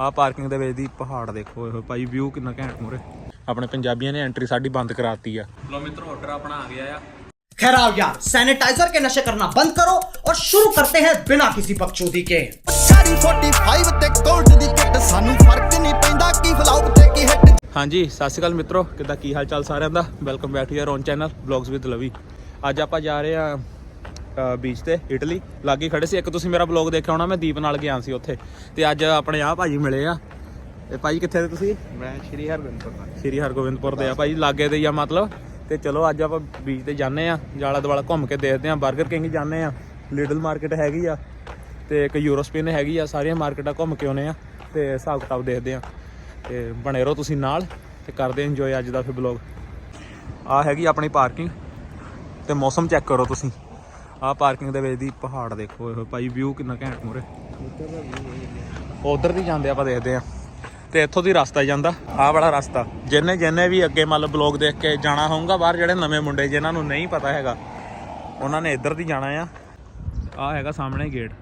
ਆ ਪਾਰਕਿੰਗ ਦੇ ਵਿੱਚ ਦੀ ਪਹਾੜ ਦੇਖੋ ਇਹ ਭਾਈ ਵਿਊ ਕਿੰਨਾ ਘੈਂਟ ਮੋਰੇ ਆਪਣੇ ਪੰਜਾਬੀਆਂ ਨੇ ਐਂਟਰੀ ਸਾਡੀ ਬੰਦ ਕਰਾਤੀ ਆ। ਲੋ ਮਿੱਤਰੋ ਆਰਡਰ ਆਪਣਾ ਆ ਗਿਆ ਆ। खैर आओ यार सैनिटाइजर के नशे करना बंद करो और शुरू करते हैं बिना किसी बकचोदी के ਹਾਂਜੀ ਸਤਿ ਸ਼੍ਰੀ ਅਕਾਲ ਮਿੱਤਰੋ ਕਿਦਾਂ ਕੀ ਹਾਲ ਚਾਲ ਸਾਰਿਆਂ ਦਾ? Welcome back to your own channel blogs with Lavi ਅੱਜ ਆਪਾਂ ਜਾ ਰਹੇ ਆ ਬੀਚ ਤੇ ਇਟਲੀ ਲਾਗੇ ਖੜੇ ਸੀ। ਇੱਕ ਤੁਸੀਂ ਮੇਰਾ ਵਲੌਗ ਦੇਖਿਆ ਹੋਣਾ ਮੈਂ ਦੀਪ ਨਾਲ ਗਿਆ ਸੀ ਉੱਥੇ। ਤੇ ਅੱਜ ਆਪਣੇ ਆਹ ਭਾਜੀ ਮਿਲੇ ਆ। ਤੇ ਭਾਜੀ ਕਿੱਥੇ ਦੇ ਤੁਸੀਂ? ਮੈਂ ਸ਼੍ਰੀ ਹਰਗੋਬਿੰਦਪੁਰ ਦਾ। ਸ਼੍ਰੀ ਹਰਗੋਬਿੰਦਪੁਰ ਦੇ ਆ ਭਾਜੀ ਲਾਗੇ ਦੇ ਹੀ ਆ ਮਤਲਬ। ਤੇ ਚਲੋ ਅੱਜ ਆਪਾਂ ਬੀਚ ਤੇ ਜਾਂਦੇ ਆ ਜਾਲਾ ਦੁਆਲਾ ਘੁੰਮ ਕੇ ਦੇਖਦੇ ਆ 버ਗਰ ਕਿੰਗ ਜਾਂਦੇ ਆ ਲਿਟਲ ਮਾਰਕੀਟ ਹੈਗੀ ਆ ਤੇ ਇੱਕ ਯੂਰੋਸਪੇਨ ਹੈਗੀ ਆ ਸਾਰੀਆਂ ਮਾਰਕੀਟਾਂ ਘੁੰਮ ਕੇ ਆਉਨੇ ਆ ਤੇ ਹਿਸਾਬ ਕਿਤਾਬ ਦੇਖਦੇ ਆ। ਤੇ ਬਣੇ ਰਹੋ ਤੁਸੀਂ ਨਾਲ ਤੇ ਕਰਦੇ ਇੰਜੋਏ ਅੱਜ ਦਾ ਫਿਰ ਬਲੌਗ ਆ ਹੈਗੀ ਆਪਣੀ ਪਾਰਕਿੰਗ ਤੇ ਮੌਸਮ ਚੈੱਕ ਕਰੋ ਤੁਸੀਂ। ਆ ਪਾਰਕਿੰਗ ਦੇ ਵਿੱਚ ਦੀ ਪਹਾੜ ਦੇਖੋ ਇਹ ਭਾਈ ਵਿਊ ਕਿੰਨਾ ਘੈਂਟ ਮੂਰੇ ਉਧਰ ਦੀ ਜਾਂਦੇ ਆਪਾਂ ਦੇਖਦੇ ਆ ਤੇ ਇੱਥੋਂ ਦੀ ਰਸਤਾ ਜਾਂਦਾ, ਆਹ ਵਾਲਾ ਰਸਤਾ। ਜਿੰਨੇ ਜਿੰਨੇ ਵੀ ਅੱਗੇ ਮਤਲਬ ਲਓ ਬਲੌਗ ਦੇਖ ਕੇ ਜਾਣਾ ਹੋਊਗਾ, ਬਾਹਰ ਜਿਹੜੇ ਨਵੇਂ ਮੁੰਡੇ ਜਿਨ੍ਹਾਂ ਨੂੰ ਨਹੀਂ ਪਤਾ ਹੈਗਾ, ਉਹਨਾਂ ਨੇ ਇੱਧਰ ਦੀ ਜਾਣਾ ਆ। ਆ ਹੈਗਾ ਸਾਹਮਣੇ ਗੇਟ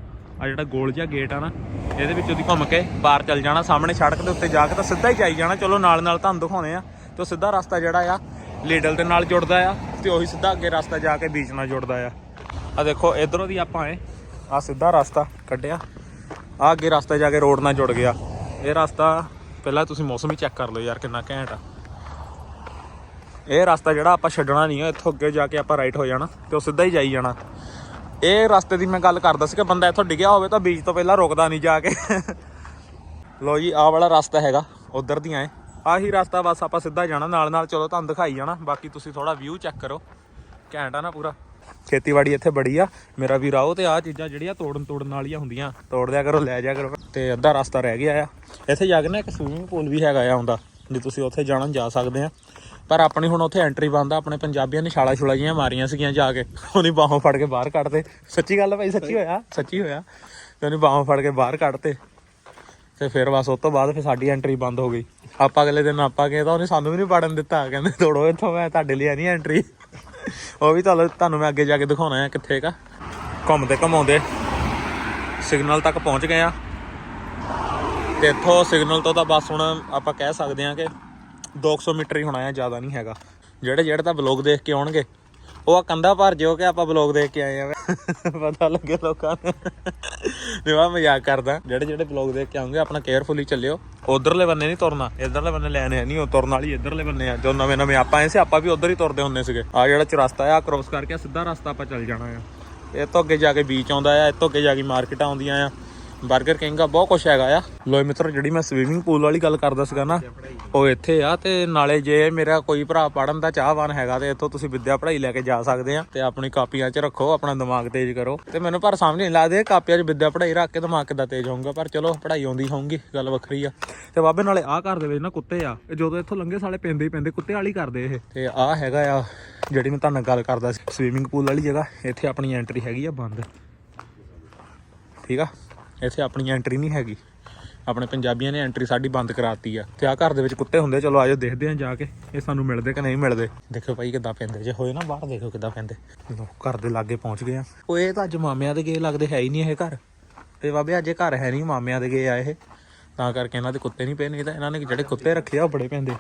ਆ ਜਿਹੜਾ ਗੋਲ ਜਿਹਾ ਗੇਟ ਆ ਨਾ, ਇਹਦੇ ਵਿੱਚੋਂ ਦੀ ਘੁੰਮ ਕੇ ਬਾਹਰ ਚੱਲ ਜਾਣਾ। ਸਾਹਮਣੇ ਸੜਕ ਦੇ ਉੱਤੇ ਜਾ ਕੇ ਤਾਂ ਸਿੱਧਾ ਹੀ ਜਾਈ ਜਾਣਾ। ਚਲੋ ਨਾਲ ਨਾਲ ਤੁਹਾਨੂੰ ਦਿਖਾਉਣੇ ਆ। ਤੇ ਉਹ ਸਿੱਧਾ ਰਸਤਾ ਜਿਹੜਾ ਆ, ਲੀਡਲ ਦੇ ਨਾਲ ਜੁੜਦਾ ਆ, ਤੇ ਉਹੀ ਸਿੱਧਾ ਅੱਗੇ ਰਸਤਾ ਜਾ ਕੇ ਬੀਚ ਨਾਲ ਜੁੜਦਾ ਆ। ਆ ਦੇਖੋ, ਇਧਰੋਂ ਦੀ ਆਪਾਂ ਆਏ ਆ ਸਿੱਧਾ ਰਸਤਾ ਕੱਢਿਆ। ਆ ਅੱਗੇ ਰਸਤਾ ਜਾ ਕੇ ਰੋਡ ਨਾਲ ਜੁੜ ਗਿਆ। ਇਹ ਰਸਤਾ ਪਹਿਲਾਂ ਤੁਸੀਂ ਮੌਸਮ ਹੀ ਚੈੱਕ ਕਰ ਲਓ ਯਾਰ, ਕਿੰਨਾ ਘੈਂਟ ਆ। ਇਹ ਰਸਤਾ ਜਿਹੜਾ ਆਪਾਂ ਛੱਡਣਾ ਨਹੀਂ ਆ, ਇੱਥੋਂ ਅੱਗੇ ਜਾ ਕੇ ਆਪਾਂ ਰਾਈਟ ਹੋ ਜਾਣਾ ਤੇ ਉਹ ਸਿੱਧਾ ਹੀ ਜਾਈ ਜਾਣਾ। ਇਹ ਰਸਤੇ ਦੀ ਮੈਂ ਗੱਲ ਕਰਦਾ ਸੀ ਕਿ ਬੰਦਾ ਇੱਥੋਂ ਡਿੱਗਿਆ ਹੋਵੇ ਤਾਂ ਬੀਜ ਤੋਂ ਪਹਿਲਾਂ ਰੁਕਦਾ ਨਹੀਂ ਜਾ ਕੇ। ਲੋ ਜੀ, ਆਹ ਵਾਲਾ ਰਸਤਾ ਹੈਗਾ, ਉਧਰ ਦੀਆਂ ਏ ਆਹੀ ਰਸਤਾ ਬਸ ਆਪਾਂ ਸਿੱਧਾ ਜਾਣਾ ਨਾਲ ਨਾਲ ਚਲੋ ਤੁਹਾਨੂੰ ਦਿਖਾਈ ਜਾਣਾ। ਬਾਕੀ ਤੁਸੀਂ ਥੋੜਾ ਵਿਊ ਚੈੱਕ ਕਰੋ। ਘੈਂਟ ਆ ਨਾ ਪੂਰਾ। ਖੇਤੀਬਾੜੀ ਇੱਥੇ ਬੜੀ ਆ। ਮੇਰਾ ਵੀ ਰਾਓ ਤੇ ਆਹ ਚੀਜ਼ਾਂ ਜਿਹੜੀਆਂ ਤੋੜਨ ਤੋੜਨ ਵਾਲੀਆਂ ਹੁੰਦੀਆਂ ਤੋੜ ਦਿਆ ਕਰੋ, ਲੈ ਜਾ ਕਰੋ। ਤੇ ਅੱਧਾ ਰਸਤਾ ਰਹਿ ਗਿਆ ਆ। ਇੱਥੇ ਜਾ ਕੇ ਨਾ ਇੱਕ ਸਵੀਮਿੰਗ ਪੂਲ ਵੀ ਹੈਗਾ ਆ ਹੁੰਦਾ, ਜੇ ਤੁਸੀਂ ਉੱਥੇ ਜਾਣਾ ਜਾ ਸਕਦੇ ਆ। ਪਰ ਆਪਣੀ ਹੁਣ ਉੱਥੇ ਐਂਟਰੀ ਬੰਦ ਆ, ਆਪਣੇ ਪੰਜਾਬੀਆਂ ਨੇ ਛਾਲਾ ਛੁਲਾ ਜੀਆਂ ਮਾਰੀਆਂ ਸੀਗੀਆਂ ਜਾ ਕੇ। ਉਹਨੀ ਬਾਹੋਂ ਫੜ ਕੇ ਬਾਹਰ ਕੱਢਦੇ ਸੱਚੀ ਗੱਲ ਭਾਈ, ਸੱਚੀ ਹੋਇਆ ਸੱਚੀ ਹੋਇਆ। ਤੇ ਉਹਨੇ ਬਾਹੋਂ ਫੜ ਕੇ ਬਾਹਰ ਕੱਢਤੇ। ਤੇ ਫਿਰ ਬਸ ਉਸ ਤੋਂ ਬਾਅਦ ਫਿਰ ਸਾਡੀ ਐਂਟਰੀ ਬੰਦ ਹੋ ਗਈ। ਆਪਾਂ ਅਗਲੇ ਦਿਨ ਆਪਾਂ ਗਏ ਤਾਂ ਉਹਨੇ ਸਾਨੂੰ ਵੀ ਨਹੀਂ ਵੜਨ ਦਿੱਤਾ। ਕਹਿੰਦੇ, ਤੋੜੋ ਇੱਥੋਂ, ਮੈਂ ਤੁਹਾਡੇ ਲਈ ਨਹੀਂ ਐਂਟਰੀ ਉਹ ਵੀ ਤੁਹਾਨੂੰ ਤੁਹਾਨੂੰ ਮੈਂ ਅੱਗੇ ਜਾ ਕੇ ਦਿਖਾਉਣਾ ਹੈ ਕਿੱਥੇ ਕਾ ਘੁੰਮਦੇ ਘਮਾਉਂਦੇ ਸਿਗਨਲ ਤੱਕ ਪਹੁੰਚ ਗਏ ਆ। ਤੇ ਇੱਥੋਂ ਸਿਗਨਲ ਤੋਂ ਤਾਂ ਬਸ ਹੁਣ ਆਪਾਂ ਕਹਿ ਸਕਦੇ ਹਾਂ ਕਿ 200 ਮੀਟਰ ਹੀ ਹੋਣਾ ਹੈ, ਜ਼ਿਆਦਾ ਨਹੀਂ ਹੈਗਾ। ਜਿਹੜੇ ਜਿਹੜੇ ਤਾਂ ਬਲੌਗ ਦੇਖ ਕੇ ਆਉਣਗੇ ਉਹ ਆ ਕੰਧਾ ਭਰ ਜਿਓ ਕਿ ਆਪਾਂ ਬਲੌਗ ਦੇਖ ਕੇ ਆਏ ਆ। ਪਤਾ ਲੱਗੇ ਲੋਕਾਂ ਨੂੰ। ਨਹੀਂ ਮੈਂ ਮਜ਼ਾਕ ਕਰਦਾ। ਜਿਹੜੇ ਜਿਹੜੇ ਬਲੌਗ ਦੇਖ ਕੇ ਆਉਂਗੇ, ਆਪਣਾ ਕੇਅਰਫੁਲੀ ਚੱਲਿਓ। ਉਧਰਲੇ ਬੰਨੇ ਨਹੀਂ ਤੁਰਨਾ। ਇਧਰਲੇ ਬੰਨੇ ਲੈਣੇ ਆ। ਨਹੀਂ, ਉਹ ਤੁਰਨ ਵਾਲੀ ਇਧਰਲੇ ਬੰਨੇ ਆ। ਜੋ ਨਵੇਂ ਨਵੇਂ ਆਪਾਂ ਆਏ ਸੀ, ਆਪਾਂ ਵੀ ਉਧਰ ਹੀ ਤੁਰਦੇ ਹੁੰਦੇ ਸੀਗੇ। ਆ ਜਿਹੜਾ ਚਰਸਤਾ ਆ ਕ੍ਰੋਸ ਕਰਕੇ ਸਿੱਧਾ ਰਸਤਾ ਆਪਾਂ ਚੱਲ ਜਾਣਾ ਆ। ਇਹ ਤੋਂ ਅੱਗੇ ਜਾ ਕੇ ਬੀਚ ਆਉਂਦਾ ਆ, ਇਹ ਤੋਂ ਅੱਗੇ ਜਾ ਕੇ ਮਾਰਕੀਟਾਂ ਆਉਂਦੀਆਂ ਆ। 버ਗਰ ਕਿੰਗ ਆ, ਬਹੁਤ ਕੁਛ ਹੈਗਾ ਆ। ਲੋਏ ਮਿੱਤਰ, ਜਿਹੜੀ ਮੈਂ ਸਵੀਮਿੰਗ ਪੂਲ ਵਾਲੀ ਗੱਲ ਕਰਦਾ ਸੀਗਾ ਨਾ, ਉਹ ਇੱਥੇ ਆ ਤੇ ਨਾਲੇ ਜੇ ਮੇਰਾ ਕੋਈ ਭਰਾ ਪੜਨ ਦਾ ਚਾਹਵਾਨ ਹੈਗਾ ਤੇ ਇੱਥੋਂ ਤੁਸੀਂ ਵਿੱਦਿਆ ਪੜ੍ਹਾਈ ਲੈ ਕੇ ਜਾ ਸਕਦੇ ਆ ਤੇ ਆਪਣੀ ਕਾਪੀਆਂ 'ਚ ਰੱਖੋ, ਆਪਣਾ ਦਿਮਾਗ ਤੇਜ਼ ਕਰੋ। ਤੇ ਮੈਨੂੰ ਪਰ ਸਮਝ ਨਹੀਂ ਲੱਗਦੀ ਕਾਪੀਆਂ 'ਚ ਵਿੱਦਿਆ ਪੜ੍ਹਾਈ ਰੱਖ ਕੇ ਦਿਮਾਗ ਕਿੱਦਾਂ ਤੇਜ਼ ਹੋਊਗਾ, ਪਰ ਚਲੋ ਪੜ੍ਹਾਈ ਆਉਂਦੀ ਹੋਊਗੀ, ਗੱਲ ਵੱਖਰੀ ਆ। ਤੇ ਬਾਬੇ ਨਾਲੇ ਆਹ ਘਰ ਦੇ ਵਿੱਚ ਨਾ ਕੁੱਤੇ ਆ ਜਦੋਂ ਇੱਥੋਂ ਲੰਘੇ ਸਾਲੇ ਪੈਂਦੇ ਹੀ ਪੈਂਦੇ, ਕੁੱਤੇ ਵਾਲੀ ਕਰਦੇ ਇਹ। ਤੇ ਆਹ ਹੈਗਾ ਆ, ਜਿਹੜੀ ਮੈਂ ਤੁਹਾਨੂੰ ਗੱਲ ਕਰਦਾ ਸੀ ਸਵੀਮਿੰਗ ਪੂਲ ਵਾਲੀ ਜਗ੍ਹਾ, ਇੱਥੇ ਆਪਣੀ ਐਂਟਰੀ ਹੈਗੀ ਆ ਬੰਦ। ਠੀਕ ਆ? ਇੱਥੇ ਆਪਣੀ ਐਂਟਰੀ ਨਹੀਂ ਹੈਗੀ। ਆਪਣੇ ਪੰਜਾਬੀਆਂ ਨੇ ਐਂਟਰੀ ਸਾਡੀ ਬੰਦ ਕਰਾਤੀ ਆ। ਤੇ ਆ ਘਰ ਦੇ ਵਿੱਚ ਕੁੱਤੇ ਹੁੰਦੇ ਚਲੋ ਆਜੋ ਦੇਖਦੇ ਆ ਜਾ ਕੇ, ਇਹ ਸਾਨੂੰ ਮਿਲਦੇ ਕਿ ਨਹੀਂ ਮਿਲਦੇ। ਦੇਖੋ ਭਾਈ ਕਿੱਦਾਂ ਪੈਂਦੇ। ਜੇ ਹੋਏ ਨਾ ਬਾਹਰ ਦੇਖੋ ਕਿੱਦਾਂ ਪੈਂਦੇ। ਘਰ ਦੇ ਲਾਗੇ ਪਹੁੰਚ ਗਏ ਆ। ਉਹ ਇਹ ਤਾਂ ਅੱਜ ਮਾਮਿਆਂ ਦੇ ਗਏ ਲੱਗਦੇ ਹੈ ਹੀ ਨਹੀਂ ਇਹ ਘਰ। ਤੇ ਬਾਬੇ, ਅੱਜ ਇਹ ਘਰ ਹੈ ਨਹੀਂ ਮਾਮਿਆਂ ਦੇ ਗਏ ਆ ਇਹ। ਤਾਂ ਕਰਕੇ ਇਹਨਾਂ ਦੇ ਕੁੱਤੇ ਨਹੀਂ ਪਏ, ਨਹੀਂ ਤਾਂ ਇਹਨਾਂ ਨੇ ਜਿਹੜੇ ਕੁੱਤੇ ਰੱਖੇ ਆ, ਉਹ ਬੜੇ ਪੈਂਦੇ।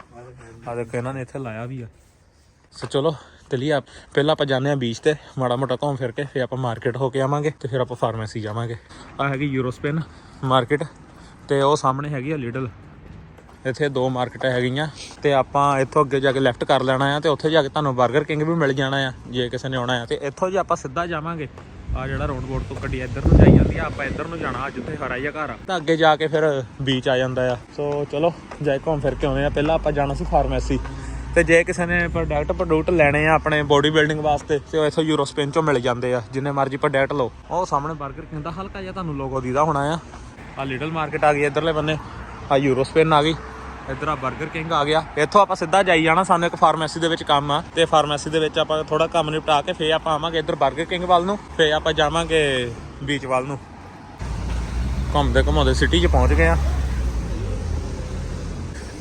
ਆ ਦੇਖੋ, ਇਹਨਾਂ ਨੇ ਇੱਥੇ ਲਾਇਆ ਵੀ ਆ। ਸੋ ਚਲੋ ਚਲੀਏ ਆਪ ਪਹਿਲਾਂ ਆਪਾਂ ਜਾਂਦੇ ਆ ਬੀਚ ਤੇ, ਮਾੜਾ ਮੋਟਾ ਘੁੰਮ ਫਿਰ ਕੇ, ਫਿਰ ਆਪਾਂ ਮਾਰਕੀਟ ਹੋ ਕੇ ਆਵਾਂਗੇ ਤੇ ਫਿਰ ਆਪਾਂ ਫਾਰਮੇਸੀ ਜਾਵਾਂਗੇ। ਆ ਹੈਗੀ ਯੂਰੋਸਪੇਨ ਮਾਰਕੀਟ ਤੇ ਉਹ ਸਾਹਮਣੇ ਹੈਗੀ ਆ ਲਿਡਲ ਇੱਥੇ ਦੋ ਮਾਰਕੀਟਾਂ ਹੈਗੀਆਂ ਤੇ ਆਪਾਂ ਇੱਥੋਂ ਅੱਗੇ ਜਾ ਕੇ ਲੈਫਟ ਕਰ ਲੈਣਾ ਆ ਤੇ ਉੱਥੇ ਜਾ ਕੇ ਤੁਹਾਨੂੰ 버ਗਰ ਕਿੰਗ ਵੀ ਮਿਲ ਜਾਣਾ ਆ, ਜੇ ਕਿਸੇ ਨੇ ਆਉਣਾ ਆ। ਤੇ ਇੱਥੋਂ ਜੇ ਆਪਾਂ ਸਿੱਧਾ ਜਾਵਾਂਗੇ ਆ ਜਿਹੜਾ ਰੌਂਡ ਬੋਰਡ ਤੋਂ ਗੱਡੀ ਇੱਧਰ ਨੂੰ ਜਾਈ ਜਾਂਦੀ ਆ, ਆਪਾਂ ਇੱਧਰ ਨੂੰ ਜਾਣਾ ਜਿੱਥੇ ਹਰਾ ਜਿਹਾ ਘਰ ਆ। ਤਾਂ ਅੱਗੇ ਜਾ ਕੇ ਫਿਰ ਬੀਚ ਆ ਜਾਂਦਾ ਆ। ਸੋ ਚਲੋ, ਜਾਏ ਘੁੰਮ ਫਿਰ ਕੇ ਆਉਂਦੇ ਆ। ਪਹਿਲਾਂ ਆਪਾਂ ਜਾਣਾ ਸੀ ਫਾਰਮੇਸੀ ਤੇ ਜੇ ਕਿਸੇ ਨੇ ਪ੍ਰੋਡਕਟ ਪ੍ਰੋਡਕਟ ਲੈਣੇ ਆ ਆਪਣੇ ਬੋਡੀ ਬਿਲਡਿੰਗ ਵਾਸਤੇ, ਤੇ ਉਹ ਇਥੋਂ ਯੂਰੋਸਪੇਨ ਚੋਂ ਮਿਲ ਜਾਂਦੇ ਆ, ਜਿੰਨੇ ਮਰਜ਼ੀ ਪ੍ਰੋਡਕਟ ਲਓ। ਉਹ ਸਾਹਮਣੇ 버ਗਰ ਕਿੰਦਾ ਹਲਕਾ ਜਿਹਾ ਤੁਹਾਨੂੰ ਲੋਗੋ ਦੀਦਾ ਹੋਣਾ ਆ। ਆ ਲਿਟਲ ਮਾਰਕੀਟ ਆ ਗਈ ਇਧਰਲੇ ਬੰਨੇ। ਆ ਯੂਰੋਸਪੇਨ ਆ ਗਈ। ਇਧਰ ਆ 버ਗਰ ਕਿੰਗ ਆ ਗਿਆ। ਇੱਥੋਂ ਆਪਾਂ ਸਿੱਧਾ ਜਾਈ ਜਾਣਾ, ਸਾਨੂੰ ਇੱਕ ਫਾਰਮੇਸੀ ਦੇ ਵਿੱਚ ਕੰਮ ਆ। ਤੇ ਫਾਰਮੇਸੀ ਦੇ ਵਿੱਚ ਆਪਾਂ ਥੋੜਾ ਕੰਮ ਨਿਪਟਾ ਕੇ ਫੇਰ ਆਪਾਂ ਆਵਾਂਗੇ ਇਧਰ 버ਗਰ ਕਿੰਗ ਵੱਲ ਨੂੰ। ਫੇਰ ਆਪਾਂ ਜਾਵਾਂਗੇ ਬੀਚ ਵੱਲ ਨੂੰ। ਘੁੰਮਦੇ ਘੁੰਮਾਉਂਦੇ ਸਿਟੀ 'ਚ ਪਹੁੰਚ ਗਏ ਆ।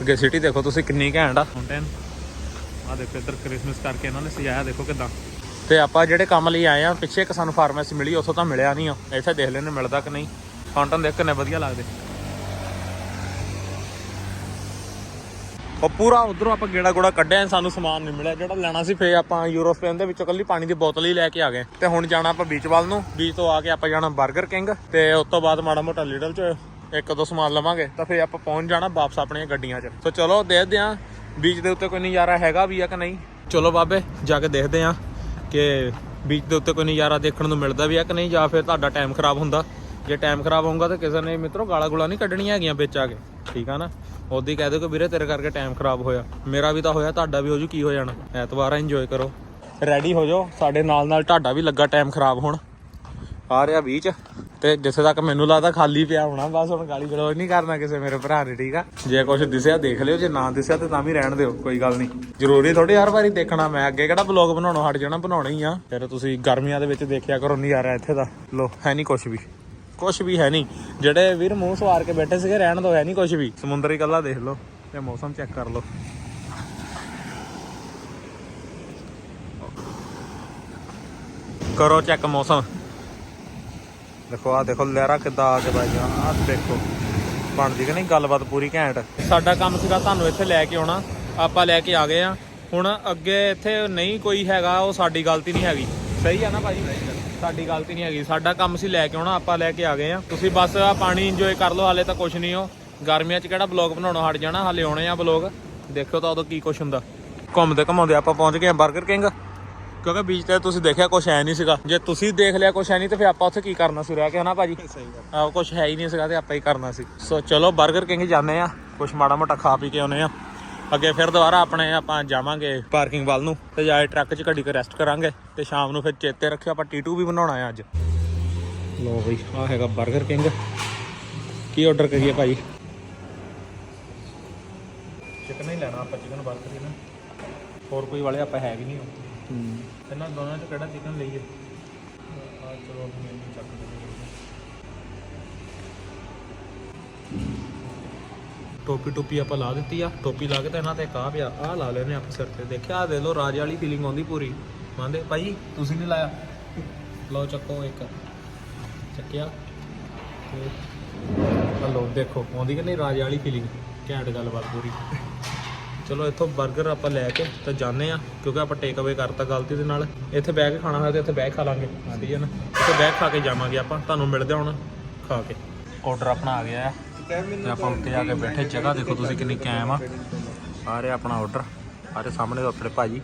ਅੱਗੇ ਸਿਟੀ ਦੇਖੋ ਤੁਸੀਂ ਕਿੰਨੀ ਘੈਂਟ ਆ। ਮਾਊਂਟੇਨ ਆ ਦੇਖੋ ਇੱਧਰ ਕ੍ਰਿਸਮਸ ਕਰਕੇ ਇਹਨਾਂ ਨੇ ਸਜਾਇਆ, ਦੇਖੋ ਕਿਦਾਂ। ਤੇ ਆਪਾਂ ਜਿਹੜੇ ਕੰਮ ਲਈ ਆਏ ਆ, ਪਿੱਛੇ ਇੱਕ ਸਾਨੂੰ ਫਾਰਮੇਸੀ ਮਿਲੀ, ਉੱਥੋਂ ਤਾਂ ਮਿਲਿਆ ਨਹੀਂ ਆ। ਇੱਥੇ ਦੇਖ ਲੈਣੇ ਮਿਲਦਾ ਕਿ ਨਹੀਂ। ਫਾਊਂਟਨ ਦੇਖ ਕਿੰਨੇ ਵਧੀਆ ਲੱਗਦੇ। ਉਹ ਪੂਰਾ ਉਧਰੋਂ ਆਪਾਂ ਗੇੜਾ ਗੋੜਾ ਕੱਢਿਆ, ਸਾਨੂੰ ਸਮਾਨ ਨਹੀਂ ਮਿਲਿਆ। ਜਿਹੜਾ ਲੈਣਾ ਸੀ ਫੇ ਆਪਾਂ ਯੂਰੋਸਪੇਨ ਦੇ ਵਿੱਚੋਂ ਕੱਲੀ ਪਾਣੀ ਦੀ ਬੋਤਲ ਹੀ ਲੈ ਕੇ ਆ ਗਏ। ਤੇ ਹੁਣ ਜਾਣਾ ਆਪਾਂ ਬੀਚ ਵੱਲ ਨੂੰ। ਬੀਚ ਤੋਂ ਆ ਕੇ ਆਪਾਂ ਜਾਣਾ 버ਗਰ ਕਿੰਗ ਤੇ ਉਸ ਤੋਂ ਬਾਅਦ ਮਾੜਾ ਮੋਟਾ ਲੀਡਲ ਚ ਇੱਕ ਦੋ ਸਮਾਨ ਲਵਾਂਗੇ। ਤਾਂ ਫੇ ਆਪਾਂ ਪਹੁੰਚ ਜਾਣਾ ਵਾਪਸ ਆਪਣੀਆਂ ਗੱਡੀਆਂ 'ਚ। ਸੋ ਚਲੋ ਦੇਖਦੇ ਆਂ ਬੀਚ ਦੇ ਉੱਤੇ ਕੋਈ ਨਜ਼ਾਰਾ ਹੈਗਾ ਵੀ ਆ ਕਿ ਨਹੀਂ? ਚਲੋ ਬਾਬੇ, ਜਾ ਕੇ ਦੇਖਦੇ ਆਂ ਕਿ ਬੀਚ ਦੇ ਉੱਤੇ ਕੋਈ ਨਜ਼ਾਰਾ ਦੇਖਣ ਨੂੰ ਮਿਲਦਾ ਵੀ ਆ ਕਿ ਨਹੀਂ, ਜਾਂ ਫਿਰ ਤੁਹਾਡਾ ਟਾਈਮ ਖਰਾਬ ਹੁੰਦਾ। ਜੇ ਟਾਈਮ ਖਰਾਬ ਹੋਊਗਾ ਤਾਂ ਕਿਸੇ ਨੇ ਮਿੱਤਰੋ ਗਾਲਾਂ ਗੁਲਾ ਨਹੀਂ ਕੱਢਣੀਆਂ ਹੈਗੀਆਂ ਵਿੱਚ ਆ ਕੇ। ਠੀਕ ਆ ਨਾ? ਉਹਦੀ ਕਹਿ ਦਿਓ ਕਿ ਵੀਰੇ ਤੇਰੇ ਕਰਕੇ ਟਾਈਮ ਖਰਾਬ ਹੋਇਆ। ਮੇਰਾ ਵੀ ਤਾਂ ਹੋਇਆ, ਤੁਹਾਡਾ ਵੀ ਹੋ ਜੂ, ਕੀ ਹੋ ਜਾਣਾ? ਐਤਵਾਰ ਇੰਜੋਏ ਕਰੋ। ਰੈਡੀ ਹੋ ਜਾਓ, ਸਾਡੇ ਨਾਲ ਨਾਲ ਤੁਹਾਡਾ ਵੀ ਲੱਗਾ ਟਾਈਮ ਖਰਾਬ ਹੋਣ। ਆ ਰਿਹਾ ਬੀਚ। ਤੇ ਜਿੱਥੇ ਤੱਕ ਮੈਨੂੰ ਲੱਗਦਾ ਖਾਲੀ ਪਿਆ ਹੋਣਾ, ਬਸ ਹੁਣ ਗਾਲੀ ਗਲੋਚ ਨਹੀਂ ਕਰਨਾ ਕਿਸੇ ਮੇਰੇ ਭਰਾ ਨੇ, ਠੀਕ ਆ? ਜੇ ਕੁਝ ਦਿਸਿਆ ਦੇਖ ਲਿਓ, ਜੇ ਨਾ ਦਿਸਿਆ ਤੇ ਤਾਂ ਵੀ ਰਹਿਣ ਦਿਓ, ਕੋਈ ਗੱਲ ਨਹੀਂ। ਜ਼ਰੂਰੀ ਥੋੜੀ ਹਰ ਵਾਰੀ ਦੇਖਣਾ ਮੈਂ, ਅੱਗੇ ਕਿਹੜਾ ਬਲੌਗ ਬਣਾਉਣੋਂ, ਹਟ ਜਾਣਾ, ਬਣਾਉਣਾ ਹੀ ਆ। ਫਿਰ ਤੁਸੀਂ ਗਰਮੀਆਂ ਦੇ ਵਿੱਚ ਦੇਖਿਆ ਕਰੋ ਨਹੀਂ ਆ ਰਿਹਾ ਇੱਥੇ ਦਾ। ਲੋ ਹੈ ਨਹੀਂ ਕੁਝ ਵੀ। ਕੁਝ ਵੀ ਹੈ ਨਹੀਂ। ਜਿਹੜੇ ਵੀਰ ਮੂੰਹ ਸਵਾਰ ਕੇ ਬੈਠੇ ਸੀਗੇ, ਰਹਿਣ ਦੋ, ਹੈ ਨਹੀਂ ਕੁਝ ਵੀ। ਸਮੁੰਦਰ ਹੀ ਕੱਲਾ ਦੇਖ ਲਓ, ਤੇ ਮੌਸਮ ਚੈੱਕ ਕਰ ਲਓ। ਕਰੋ ਚੈੱਕ ਮੌਸਮ। ਦੇਖੋ ਆ ਦੇਖੋ, ਲਹਿਰਾ ਕਿੱਦਾਂ ਆ ਕੇ ਬਾਈਆਂ ਆ ਦੇਖੋ। ਬਣਦੀ ਕਿ ਨਹੀਂ ਗੱਲਬਾਤ ਪੂਰੀ ਘੈਂਟ? ਸਾਡਾ ਕੰਮ ਸੀਗਾ ਤੁਹਾਨੂੰ ਇੱਥੇ ਲੈ ਕੇ ਆਉਣਾ, ਆਪਾਂ ਲੈ ਕੇ ਆ ਗਏ ਆ। ਹੁਣ ਅੱਗੇ ਇੱਥੇ ਨਹੀਂ ਕੋਈ ਹੈਗਾ, ਉਹ ਸਾਡੀ ਗਲਤੀ ਨਹੀਂ ਹੈਗੀ। ਸਹੀ ਆ ਨਾ ਭਾਜੀ ਸਾਡੀ ਗਲਤੀ ਨਹੀਂ ਹੈਗੀ। ਸਾਡਾ ਕੰਮ ਸੀ ਲੈ ਕੇ ਆਉਣਾ, ਆਪਾਂ ਲੈ ਕੇ ਆ ਗਏ ਆ। ਤੁਸੀਂ ਬਸ ਆ ਪਾਣੀ ਇੰਜੋਏ ਕਰ ਲਓ, ਹਾਲੇ ਤਾਂ ਕੁਝ ਨਹੀਂ ਹੋ ਗਰਮੀਆਂ 'ਚ ਕਿਹੜਾ ਬਲੌਗ ਬਣਾਉਣਾ, ਹਟ ਜਾਣਾ, ਹਾਲੇ ਆਉਣੇ ਆ ਬਲੌਗ ਦੇਖੋ ਤਾਂ ਉਦੋਂ ਕੀ ਕੁਝ ਹੁੰਦਾ। ਘੁੰਮਦੇ ਘੁੰਮਾਉਂਦੇ ਆਪਾਂ ਪਹੁੰਚ ਗਏ ਆ 버ਗਰ ਕਿੰਗ ਕਿਉਂਕਿ ਬੀਚ ਤੇ ਤੁਸੀਂ ਦੇਖਿਆ ਕੁਛ ਹੈ ਨਹੀਂ ਸੀਗਾ। ਜੇ ਤੁਸੀਂ ਦੇਖ ਲਿਆ ਕੁਛ ਹੈ ਨਹੀਂ ਤੇ ਫਿਰ ਆਪਾਂ ਉੱਥੇ ਕੀ ਕਰਨਾ ਸੀ? ਰਹਿ ਕੇ ਹਨਾ ਭਾਜੀ? ਆ ਕੁਝ ਹੈ ਹੀ ਨਹੀਂ ਸੀਗਾ ਤੇ ਆਪਾਂ ਹੀ ਕਰਨਾ ਸੀ। ਸੋ ਚਲੋ 버ਗਰ ਕਿੰਗ ਜਾਂਦੇ ਆ। ਕੁਛ ਮਾੜਾ ਮੋਟਾ ਖਾ ਪੀ ਕੇ ਆਉਨੇ ਆ। ਅੱਗੇ ਫਿਰ ਦੁਬਾਰਾ ਆਪਣੇ ਆਪਾਂ ਜਾਵਾਂਗੇ ਪਾਰਕਿੰਗ ਵੱਲ ਨੂੰ ਤੇ ਜਾਏ ਟਰੱਕ 'ਚ ਘੜੀ ਕੇ ਰੈਸਟ ਕਰਾਂਗੇ ਤੇ ਸ਼ਾਮ ਨੂੰ ਫਿਰ ਚੇਤੇ ਰੱਖਿਓ ਆਪਾਂ ਟੀਟੂ ਵੀ ਬਣਾਉਣਾ ਆ ਅੱਜ। ਲੋ ਬਈ ਆ ਹੈਗਾ 버ਗਰ ਕਿੰਗ ਕੀ ਆਰਡਰ ਕਰੀਏ ਭਾਈ? ਚਿਕਨ ਹੀ ਲੈਣਾ ਆਪਾਂ ਚਿਕਨ 버ਗਰ ਹੀ ਨਾ ਹੋਰ ਕੋਈ ਵਾਲੇ ਆਪਾਂ ਹੈ ਵੀ ਨਹੀਂ ਹੋ ਇਹਨਾਂ ਦੋਨਾਂ ਚ ਕਿਹੜਾ ਚਿਕਨ ਲਈਏ? ਆ ਚਲੋ ਮੈਨੂੰ ਚੱਕ ਦੇ ਟੋਪੀ ਟੋਪੀ ਆਪਾਂ ਲਾ ਦਿੱਤੀ ਆ ਟੋਪੀ ਲਾ ਕੇ ਤਾਂ ਇਹਨਾਂ ਤੇ ਕਾ ਪਿਆ ਆ ਲਾ ਲੈਨੇ ਆਪਾਂ ਸਿਰ ਤੇ। ਦੇਖਿਆ ਆ ਦੇ ਲੋ ਰਾਜ ਵਾਲੀ ਫੀਲਿੰਗ ਆਉਂਦੀ ਪੂਰੀ। ਮੰਨਦੇ? ਭਾਈ ਤੁਸੀਂ ਨਹੀਂ ਲਾਇਆ। ਲਓ ਚੱਕੋ ਇੱਕ। ਚੱਕਿਆ। ਤੇ ਲਓ ਦੇਖੋ ਆਉਂਦੀ ਕਿ ਨਹੀਂ? ਰਾਜ ਵਾਲੀ ਫੀਲਿੰਗ ਘੈਂਟ ਗੱਲਬਾਤ ਪੂਰੀ। ਚਲੋ ਇੱਥੋਂ 버ਗਰ ਆਪਾਂ ਲੈ ਕੇ ਤਾਂ ਜਾਣੇ ਆ ਕਿਉਂਕਿ ਆਪਾਂ ਟੇਕ ਅਵੇ ਕਰਤਾ ਗਲਤੀ ਦੇ ਨਾਲ। ਇੱਥੇ ਬਹਿ ਕੇ ਖਾਣਾ ਹੋਇਆ ਤੇ ਇੱਥੇ ਬਹਿ ਖਾ ਲਾਂਗੇ। ਠੀਕ ਹੈ ਨਾ? ਇੱਥੇ ਬਹਿ ਖਾ ਕੇ ਜਾਵਾਂਗੇ ਆਪਾਂ। ਤੁਹਾਨੂੰ ਮਿਲਦੇ ਹੁਣ ਖਾ ਕੇ। ਆਰਡਰ ਆਪਣਾ ਆ ਗਿਆ। ਆ ਤੇ ਆਪਾਂ ਉੱਤੇ ਆ ਕੇ ਬੈਠੇ। ਜਗ੍ਹਾ ਦੇਖੋ ਤੁਸੀਂ ਕਿੰਨੀ ਕਾਇਮ ਆ। ਆ ਰਿਹਾ ਆਪਣਾ ਆਰਡਰ ਆ ਰਹੇ ਸਾਹਮਣੇ ਆਪਣੇ ਭਾਜੀ।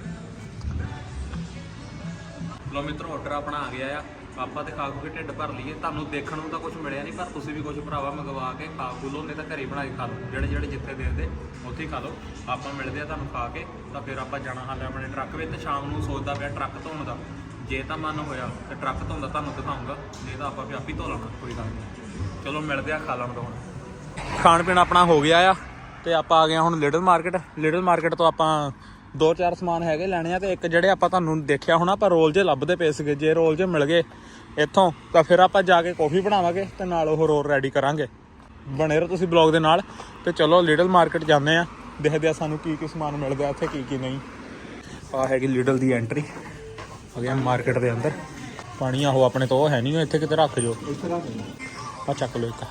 ਲੋ ਮਿੱਤਰੋ ਆਰਡਰ ਆਪਣਾ ਆ ਗਿਆ ਆ। ਆਪਾਂ ਤੇ ਖਾ ਖੂ ਕੇ ਢਿੱਡ ਭਰ ਲਈਏ। ਤੁਹਾਨੂੰ ਦੇਖਣ ਨੂੰ ਤਾਂ ਕੁਝ ਮਿਲਿਆ ਨਹੀਂ, ਪਰ ਤੁਸੀਂ ਵੀ ਕੁਝ ਭਰਾਵਾ ਮੰਗਵਾ ਕੇ ਖਾ ਖੂ ਲਓ, ਨਹੀਂ ਤਾਂ ਘਰੇ ਬਣਾ ਕੇ ਖਾ ਲਓ। ਜਿਹੜੇ ਜਿਹੜੇ ਜਿੱਥੇ ਦੇਦੇ ਉੱਥੇ ਹੀ ਖਾ ਲਓ। ਆਪਾਂ ਮਿਲਦੇ ਆ ਤੁਹਾਨੂੰ ਖਾ ਕੇ, ਤਾਂ ਫਿਰ ਆਪਾਂ ਜਾਣਾ ਹਾਲੇ ਆਪਣੇ ਟਰੱਕ ਵਿੱਚ। ਤੇ ਸ਼ਾਮ ਨੂੰ ਸੋਚਦਾ ਪਿਆ ਟਰੱਕ ਧੋਣ ਦਾ। ਜੇ ਤਾਂ ਮਨ ਹੋਇਆ, ਤੇ ਟਰੱਕ ਧੋਂਦਾ, ਤੁਹਾਨੂੰ ਦਿਖਾਉਂਗਾ। ਨਹੀਂ ਤਾਂ ਆਪਾਂ ਵੀ ਆਪੀ ਧੋ ਲਾਂਗੇ, ਕੋਈ ਗੱਲ ਨਹੀਂ। ਚਲੋ, ਮਿਲਦੇ ਆ ਖਾ ਲਾਂਗੇ ਹੁਣ ਖਾਣ ਪੀਣ ਆਪਣਾ ਹੋ ਗਿਆ ਆ, ਤੇ ਆਪਾਂ ਆ ਗਏ ਹਾਂ ਹੁਣ ਲਿਟਲ ਮਾਰਕੀਟ ਲਿਟਲ ਮਾਰਕੀਟ ਤੋਂ ਆਪਾਂ ਦੋ ਚਾਰ ਸਮਾਨ ਹੈਗੇ ਲੈਣੇ ਆ ਤੇ ਇੱਕ ਜਿਹੜੇ ਆਪਾਂ ਤੁਹਾਨੂੰ ਦੇਖਿਆ ਹੋਣਾ ਆਪਾਂ ਰੋਲ ਜੇ ਲੱਭਦੇ ਪਏ ਸੀਗੇ। ਜੇ ਰੋਲ ਜੇ ਮਿਲ ਗਏ ਇੱਥੋਂ ਤਾਂ ਫਿਰ ਆਪਾਂ ਜਾ ਕੇ ਕੌਫੀ ਬਣਾਵਾਂਗੇ ਤੇ ਨਾਲ ਉਹ ਰੋਲ ਰੈਡੀ ਕਰਾਂਗੇ। ਬਣੇ ਰਹੋ ਤੁਸੀਂ ਬਲੌਗ ਦੇ ਨਾਲ ਤੇ ਚਲੋ ਲਿਟਲ ਮਾਰਕੀਟ ਜਾਂਦੇ ਆ। ਦੇਖਦੇ ਆ ਸਾਨੂੰ ਕੀ ਕੀ ਸਮਾਨ ਮਿਲਦਾ ਇੱਥੇ ਕੀ ਕੀ ਨਹੀਂ। ਆ ਹੈਗੀ ਲਿਟਲ ਦੀ ਐਂਟਰੀ ਆ ਗਿਆ ਮਾਰਕੀਟ ਦੇ ਅੰਦਰ। ਪਾਣੀ ਆਹੋ ਆਪਣੇ ਤੋਂ ਉਹ ਹੈ ਨਹੀਂ ਇੱਥੇ ਕਿਤੇ ਰੱਖ ਜੋ। ਆ ਚੱਕ ਲਓ ਇੱਕ।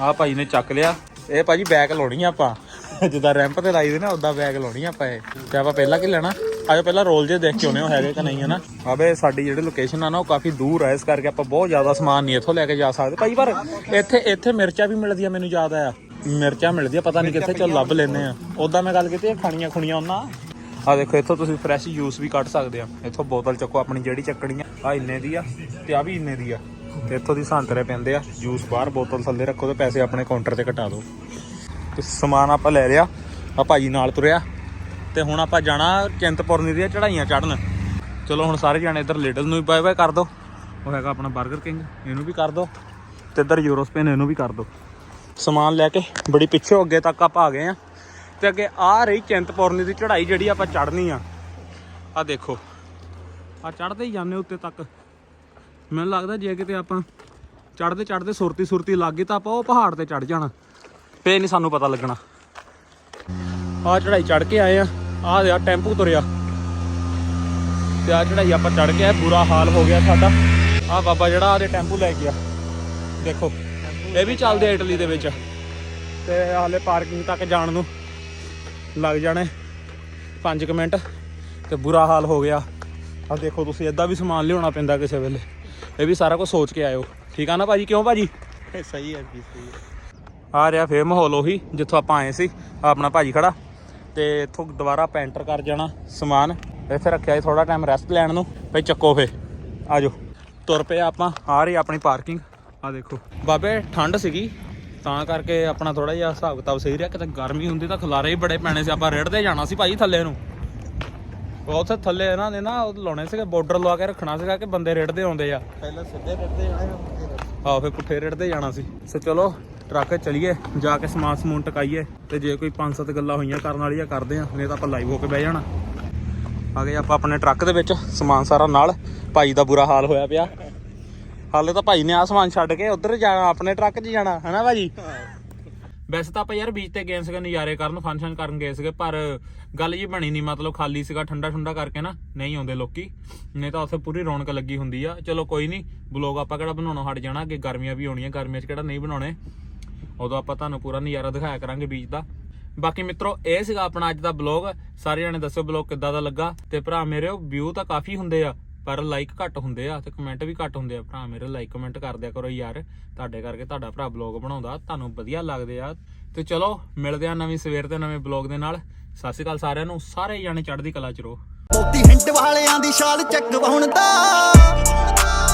ਆ ਭਾਈ ਨੇ ਚੱਕ ਲਿਆ। ਇਹ ਭਾਜੀ ਬੈਗ ਲਾਉਣੀ ਆ ਆਪਾਂ। ਜਿੱਦਾਂ ਰੈਂਪ ਤੇ ਲਾਈ ਦੇ ਨਾ ਉਦਾਂ ਬੈਗ ਲਾਉਣੀ ਆਪਾਂ ਇਹ। ਤੇ ਆਪਾਂ ਪਹਿਲਾਂ ਕੀ ਲੈਣਾ? ਆਜੋ ਪਹਿਲਾਂ ਰੋਲ ਜੇ ਦੇਖ ਕੇ ਆਉਨੇ ਹੋ ਹੈਗੇ ਕਿ ਨਹੀਂ ਹਨਾ ਆਵੇ, ਸਾਡੀ ਜਿਹੜੀ ਲੋਕੇਸ਼ਨ ਆ ਨਾ, ਉਹ ਕਾਫੀ ਦੂਰ ਆ, ਇਸ ਕਰਕੇ ਆਪਾਂ ਬਹੁਤ ਜ਼ਿਆਦਾ ਸਮਾਨ ਨਹੀਂ ਇੱਥੋਂ ਲੈ ਕੇ ਜਾ ਸਕਦੇ। ਭਾਈ ਪਰ ਇੱਥੇ ਇੱਥੇ ਮਿਰਚਾਂ ਵੀ ਮਿਲਦੀਆਂ ਮੈਨੂੰ ਯਾਦ ਆਇਆ ਮਿਰਚਾਂ ਮਿਲਦੀਆਂ, ਪਤਾ ਨਹੀਂ ਕਿੱਥੇ ਚੱਲ ਲੱਭ ਲੈਨੇ ਆ। ਉਦਾਂ ਮੈਂ ਗੱਲ ਕੀਤੀ, ਇਹ ਖਾਣੀਆਂ ਖੁਣੀਆਂ ਉਹਨਾਂ। ਆ ਦੇਖੋ, ਇੱਥੋਂ ਤੁਸੀਂ ਫਰੈਸ਼ ਜੂਸ ਵੀ ਕੱਢ ਸਕਦੇ ਆ। ਇੱਥੋਂ ਬੋਤਲ ਚੱਕੋ, ਆਪਣੀ ਜਿਹੜੀ ਚੱਕਣੀ ਆ ਆ ਇੰਨੇ ਦੀ ਆ ਤੇ ਆ ਵੀ ਇੰਨੇ ਦੀ ਆ। ਤੇ ਇੱਥੋਂ ਦੀ ਸੰਤਰੇ ਪੈਂਦੇ ਆ। ਜੂਸ ਬਾਹਰ ਬੋਤਲ ਥੱਲੇ ਰੱਖੋ ਤੇ ਪੈਸੇ ਆਪਣੇ ਕਾਊਂਟਰ ਤੇ ਘਟਾ ਦਿਓ। ਤੇ ਸਮਾਨ ਆਪਾਂ ਲੈ ਲਿਆ, ਆ ਭਾਜੀ ਨਾਲ ਤੁਰਿਆ ਤੇ ਹੁਣ ਆਪਾਂ ਜਾਣਾ ਚਿੰਤਪੁਰਨੀ ਦੀਆਂ ਚੜਾਈਆਂ ਚੜਨ ਚਲੋ ਹੁਣ ਸਾਰੇ ਜਾਣੇ ਇੱਧਰ ਲਿਟਲ ਨੂੰ ਵੀ ਬਾਏ ਬਾਏ ਕਰ ਦਿਓ ਉਹ ਹੈਗਾ ਆਪਣਾ 버ਗਰ ਕਿੰਗ ਇਹਨੂੰ ਵੀ ਕਰ ਦਿਓ ਤੇ ਇੱਧਰ ਯੂਰੋਸਪੇਨ ਇਹਨੂੰ ਵੀ ਕਰ ਦਿਓ ਸਮਾਨ ਲੈ ਕੇ ਬੜੀ ਪਿੱਛੇ ਅੱਗੇ ਤੱਕ ਆਪਾਂ ਆ ਗਏ ਆ ਤੇ ਅੱਗੇ ਆ ਰਹੀ ਚਿੰਤਪੁਰਨੀ ਦੀ ਚੜ੍ਹਾਈ ਜਿਹੜੀ ਆਪਾਂ ਚੜ੍ਹਨੀ ਆ। ਆ ਦੇਖੋ ਆ ਚੜ੍ਹਦੇ ਹੀ ਜਾਂਦੇ ਉੱਤੇ ਤੱਕ। ਮੈਨੂੰ ਲੱਗਦਾ ਜੇ ਕਿਤੇ ਆਪਾਂ ਚੜ੍ਹਦੇ ਚੜ੍ਹਦੇ ਸੁਰਤੀ ਸੁਰਤੀ ਲੱਗ ਗਈ ਤਾਂ ਆਪਾਂ ਉਹ ਪਹਾੜ ਤੇ ਚੜ੍ਹ ਜਾਣਾ। ਫੇਰ ਨਹੀਂ ਸਾਨੂੰ ਪਤਾ ਲੱਗਣਾ। ਆ ਚੜਾਈ ਚੜ ਕੇ ਆਏ ਆ। ਆ ਆ ਟੈਂਪੂ ਤੁਰਿਆ। ਤੇ ਆ ਚੜਾਈ ਆਪਾਂ ਚੜ ਕੇ ਆਏ ਬੁਰਾ ਹਾਲ ਹੋ ਗਿਆ ਸਾਡਾ। ਆ ਬਾਬਾ ਜਿਹੜਾ ਆਦੇ ਟੈਂਪੂ ਲੈ ਗਿਆ ਦੇਖੋ ਇਹ ਵੀ ਚੱਲਦੇ ਆ ਇਟਲੀ ਦੇ ਵਿੱਚ। ਤੇ ਹਾਲੇ ਪਾਰਕਿੰਗ ਤੱਕ ਜਾਣ ਨੂੰ ਲੱਗ ਜਾਣੇ 5 ਮਿੰਟ ਤੇ ਬੁਰਾ ਹਾਲ ਹੋ ਗਿਆ। ਆ ਦੇਖੋ ਤੁਸੀਂ ਇਦਾਂ ਵੀ ਸਮਾਨ ਲਿਆਉਣਾ ਪੈਂਦਾ ਕਿਸੇ ਵੇਲੇ। ਇਹ ਵੀ ਸਾਰਾ ਕੁਝ ਸੋਚ ਕੇ ਆਇਓ। ਠੀਕ ਆ ਨਾ ਭਾਜੀ? ਕਿਉਂ ਭਾਜੀ? ਸਹੀ ਹੈ ਜੀ ਸਹੀ ਹੈ। ਆ ਰਿਹਾ ਫੇਰ ਮਾਹੌਲ ਉਹੀ ਜਿੱਥੋਂ ਆਪਾਂ ਆਏ ਸੀ ਆਪਣਾ ਭਾਜੀ ਖੜਾ। ਤੇ ਇੱਥੋਂ ਦੁਬਾਰਾ ਆਪਾਂ ਐਂਟਰ ਕਰ ਜਾਣਾ ਸਮਾਨ। ਇੱਥੇ ਰੱਖਿਆ ਥੋੜਾ ਟਾਈਮ ਰੈਸਟ ਲੈਣ ਨੂੰ ਫੇ ਚੱਕੋ ਫੇ ਆਜੋ। ਤੁਰ ਪਏ ਆਪਾਂ ਆ ਰਹੀ ਆਪਣੀ ਪਾਰਕਿੰਗ ਆ ਦੇਖੋ। ਬਾਬੇ ਠੰਡ ਸੀਗੀ ਤਾਂ ਕਰਕੇ ਆਪਣਾ ਥੋੜਾ ਜਿਹਾ ਹਿਸਾਬ ਕਿਤਾਬ ਸਹੀ ਰਿਹਾ। ਕਿਤੇ ਗਰਮੀ ਹੁੰਦੀ ਤਾਂ ਖਲਾਰੇ ਹੀ ਬੜੇ ਪੈਣੇ ਸੀ। ਆਪਾਂ ਰੇੜਦੇ ਜਾਣਾ ਸੀ ਭਾਜੀ ਥੱਲੇ ਨੂੰ। ਉਹ ਉੱਥੇ ਥੱਲੇ ਇਹਨਾਂ ਨੇ ਨਾ ਉਹ ਲਾਉਣੇ ਸੀਗੇ ਬਾਰਡਰ ਲਵਾ ਕੇ ਰੱਖਣਾ ਸੀਗਾ ਕਿ ਬੰਦੇ ਰੇੜਦੇ ਆਉਂਦੇ ਆ। ਪਹਿਲਾਂ ਸਿੱਧੇ ਰੱਖਦੇ ਜਾਣਾ ਹੈ ਆਹੋ ਫੇ ਪੁੱਠੇ ਰੇੜਦੇ ਜਾਣਾ ਸੀ। ਸੋ ਚਲੋ ਟਰੱਕ ਚਲੀਏ, ਜਾ ਕੇ ਸਮਾਨ ਸਮੂਨ ਟਕਾਈਏ ਤੇ ਜੇ ਕੋਈ ਪੰਜ ਸੱਤ ਗੱਲਾਂ ਹੋਈਆਂ ਕਰਨ ਵਾਲੀਆਂ ਕਰਦੇ ਆ ਨਹੀਂ ਤਾਂ ਆਪਾਂ ਲਾਈਵ ਹੋ ਕੇ ਬਹਿ ਜਾਣਾ। ਆ ਗਏ ਆਪਾਂ ਆਪਣੇ ਟਰੱਕ ਦੇ ਵਿੱਚ, ਸਮਾਨ ਸਾਰਾ ਨਾਲ, ਭਾਈ ਦਾ ਬੁਰਾ ਹਾਲ ਹੋਇਆ ਪਿਆ। ਹਾਲੇ ਤਾਂ ਭਾਈ ਨੇ ਆ ਸਮਾਨ ਛੱਡ ਕੇ ਉਧਰ ਜਾਣਾ, ਆਪਣੇ ਟਰੱਕ 'ਚ ਜਾਣਾ, ਹਨਾ ਭਾਜੀ? ਵੈਸੇ ਤਾਂ ਆਪਾਂ ਯਾਰ ਬੀਚ ਤੇ ਗਏ ਸੀਗੇ, ਨਜ਼ਾਰੇ ਕਰਨ ਫੰਕਸ਼ਨ ਕਰਨ ਗਏ ਸੀਗੇ, ਪਰ ਗੱਲ ਜੀ ਬਣੀ ਨਹੀਂ ਮਤਲਬ ਖਾਲੀ ਸੀਗਾ ਠੰਡਾ ਠੰਡਾ ਕਰਕੇ ਨਾ, ਨਹੀਂ ਆਉਂਦੇ ਲੋਕੀ। ਨਹੀਂ ਤਾਂ ਉੱਥੇ ਪੂਰੀ ਰੌਣਕ ਲੱਗੀ ਹੁੰਦੀ ਆ। ਚਲੋ ਕੋਈ ਨਹੀਂ ਬਲੌਗ ਆਪਾਂ ਕਿਹੜਾ ਬਣਾਉਣਾ, ਹਟ ਜਾਣਾ ਕਿ ਗਰਮੀਆਂ ਵੀ ਆਉਣੀਆਂ, ਗਰਮੀਆਂ 'ਚ ਕਿਹੜਾ ਨਹੀਂ ਬਣਾਉਣੇ। ਉਦੋਂ ਆਪਾਂ ਤੁਹਾਨੂੰ ਪੂਰਾ ਨਜ਼ਾਰਾ ਦਿਖਾਇਆ ਕਰਾਂਗੇ ਬੀਚ ਦਾ। ਬਾਕੀ ਮਿੱਤਰੋ, ਇਹ ਸੀਗਾ ਆਪਣਾ ਅੱਜ ਦਾ ਬਲੌਗ ਸਾਰੇ ਜਣੇ ਦੱਸਿਓ ਬਲੌਗ ਕਿੱਦਾਂ ਦਾ ਲੱਗਾ। ਤੇ ਭਰਾ ਮੇਰੇ ਵਿਊ ਤਾਂ ਕਾਫੀ ਹੁੰਦੇ ਆ, ਪਰ ਲਾਈਕ ਘੱਟ ਹੁੰਦੇ ਆ ਤੇ ਕਮੈਂਟ ਵੀ ਘੱਟ ਹੁੰਦੇ ਆ। ਭਰਾ ਮੇਰੇ ਲਾਈਕ ਕਮੈਂਟ ਕਰ ਦਿਆ ਕਰੋ ਯਾਰ। ਤੁਹਾਡੇ ਕਰਕੇ ਤੁਹਾਡਾ ਭਰਾ ਬਲੌਗ ਬਣਾਉਂਦਾ, ਤੁਹਾਨੂੰ ਵਧੀਆ ਲੱਗਦੇ ਆ। ਤੇ ਚਲੋ, ਮਿਲਦੇ ਆ ਨਵੀਂ ਸਵੇਰ ਤੇ ਨਵੇਂ ਬਲੌਗ ਦੇ ਨਾਲ। ਸਤਿ ਸ਼੍ਰੀ ਅਕਾਲ ਸਾਰਿਆਂ ਨੂੰ। ਸਾਰੇ ਜਾਣੇ ਚੜ੍ਹਦੀ ਕਲਾ ਚ ਰਹੋ। ਮੋਤੀ ਹਿੰਡ ਵਾਲਿਆਂ ਦੀ ਸ਼ਾਲ ਚੱਕ ਵਾਉਣ ਦਾ।